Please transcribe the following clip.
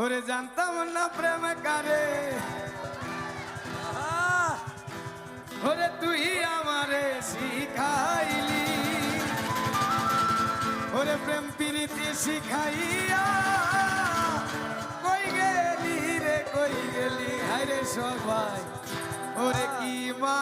ওরে জানতাম না প্রেম কারে। ওরে তুই আমারে শিখাইলি। ওরে প্রেম প্রীতি শিখাইয়া কই গেলি রে, কই গেলি? হায়রে সবাই। ওরে কি মায়া